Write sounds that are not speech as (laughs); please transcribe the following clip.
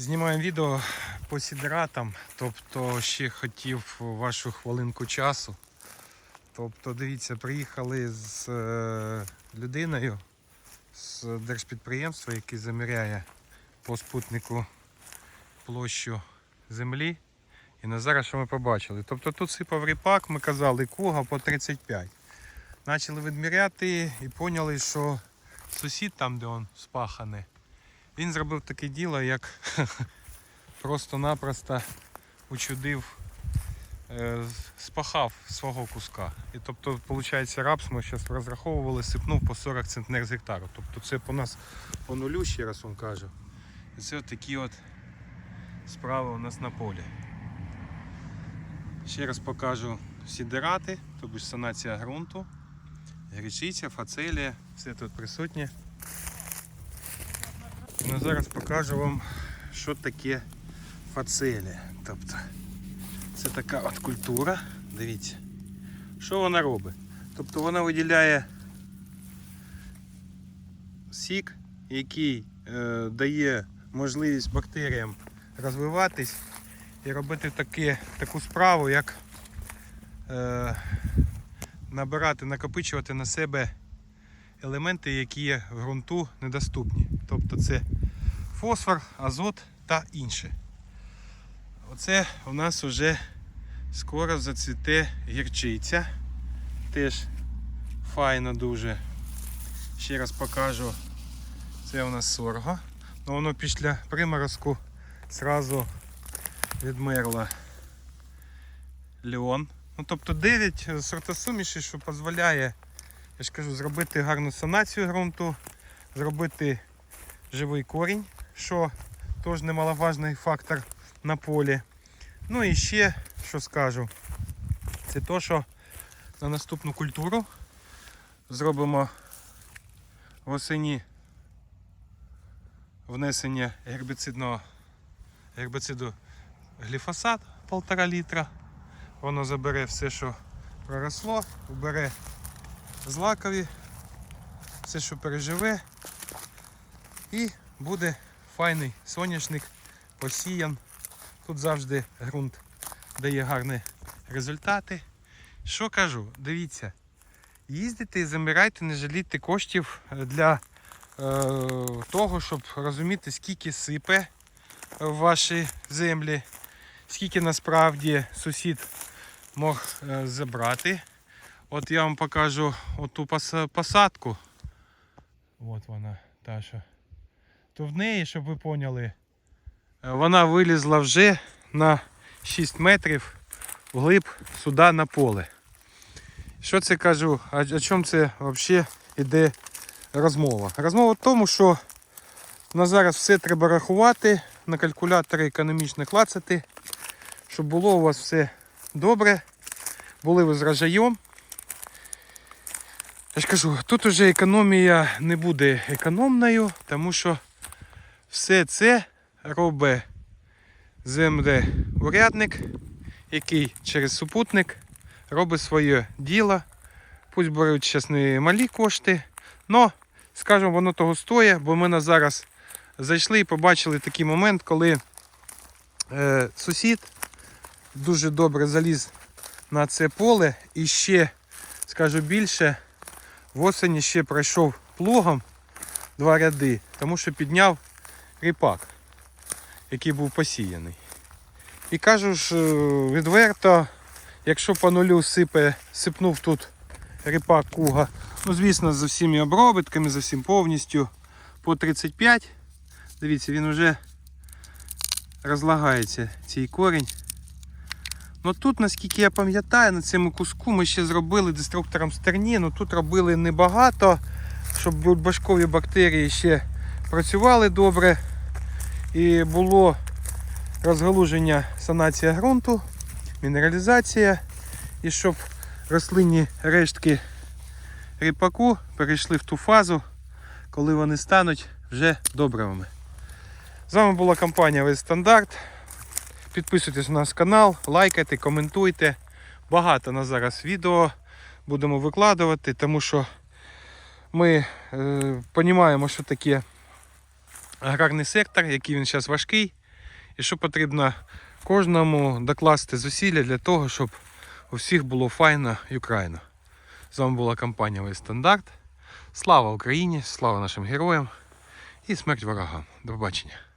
Знімаємо відео по сідератам, тобто ще хотів вашу хвилинку часу. Тобто, дивіться, приїхали з е, людиною з держпідприємства, який заміряє по спутнику площу землі. І на зараз що ми побачили? Тобто тут сипав ріпак, ми казали, куга по 35. Почали відміряти і поняли, що сусід там, де він спаханий, він зробив таке діло, як (laughs) просто-напросто учудив, е, спахав свого куска. І тобто, виходить, рапс ми зараз розраховували, сипнув по 40 центнер з гектару. Тобто це по нас по нулю, ще раз вам кажу. І це такі от справи у нас на полі. Ще раз покажу сідерати, тобто санація ґрунту, гречиця, фацелія, все тут присутнє. Ну, зараз покажу вам, що таке фацелія. Тобто, це така от культура. Дивіться, що вона робить? Тобто вона виділяє сік, який е, дає можливість бактеріям розвиватись і робити таке, таку справу, як е, набирати, накопичувати на себе елементи, які є в ґрунту недоступні. Тобто це фосфор, азот та інше. Оце у нас вже скоро зацвіте гірчиця. Теж файно дуже. Ще раз покажу. Це у нас сорго. Ну, воно після приморозку зразу відмерло леон. Ну, тобто 9 сортосуміші, що дозволяє, я ж кажу, зробити гарну санацію ґрунту, зробити живий корінь, що теж немаловажний фактор на полі. Ну і ще, що скажу, це то, що на наступну культуру зробимо восені внесення гербіцидного гербіциду гліфосат 1,5 літра. Воно забере все, що проросло, убере злакові, все, що переживе, і буде файний соняшник, посіян. Тут завжди ґрунт дає гарні результати. Що кажу? Дивіться, їздите замирайте, не жалійте коштів для е, того, щоб розуміти, скільки сипе в ваші землі, скільки насправді сусід мог е, забрати. От я вам покажу оту посадку. От вона, та що. То в неї, щоб ви поняли, е, вона вилізла вже на 6 метрів вглиб сюди на поле. Що це кажу? О чому це взагалі йде розмова? Розмова в тому, що на зараз все треба рахувати, на калькуляторі економічно клацати, щоб було у вас все добре, були ви з рожаєм. Я ж кажу, тут уже економія не буде економною, тому що все це робить землеурядник, який через супутник робить своє діло. Пусть беруть зараз не малі кошти, але, скажімо, воно того стоїть, бо ми на зараз зайшли і побачили такий момент, коли е, сусід дуже добре заліз на це поле і ще, скажу більше, в осені ще пройшов плугом два ряди, тому що підняв ріпак, який був посіяний. І кажу ж е, відверто, якщо по нулю сипе, сипнув тут ріпак куга, ну звісно, за всіми обробитками, за всім повністю по 35. Дивіться, він вже розлагається цей корінь. Ну тут, наскільки я пам'ятаю, на цьому куску ми ще зробили деструктором стерні, ну тут робили небагато, щоб бульбашкові бактерії ще працювали добре. І було розгалуження санація ґрунту, мінералізація. І щоб рослинні рештки ріпаку перейшли в ту фазу, коли вони стануть вже добривими. З вами була компанія Весь Стандарт. Підписуйтесь на наш канал, лайкайте, коментуйте. Багато на зараз відео будемо викладувати, тому що ми е, розуміємо, що таке аграрний сектор, який він зараз важкий. і що потрібно кожному докласти зусилля для того, щоб у всіх було файно і Україна. З вами була компанія Весь Стандарт. Слава Україні, слава нашим героям і смерть ворогам. До побачення.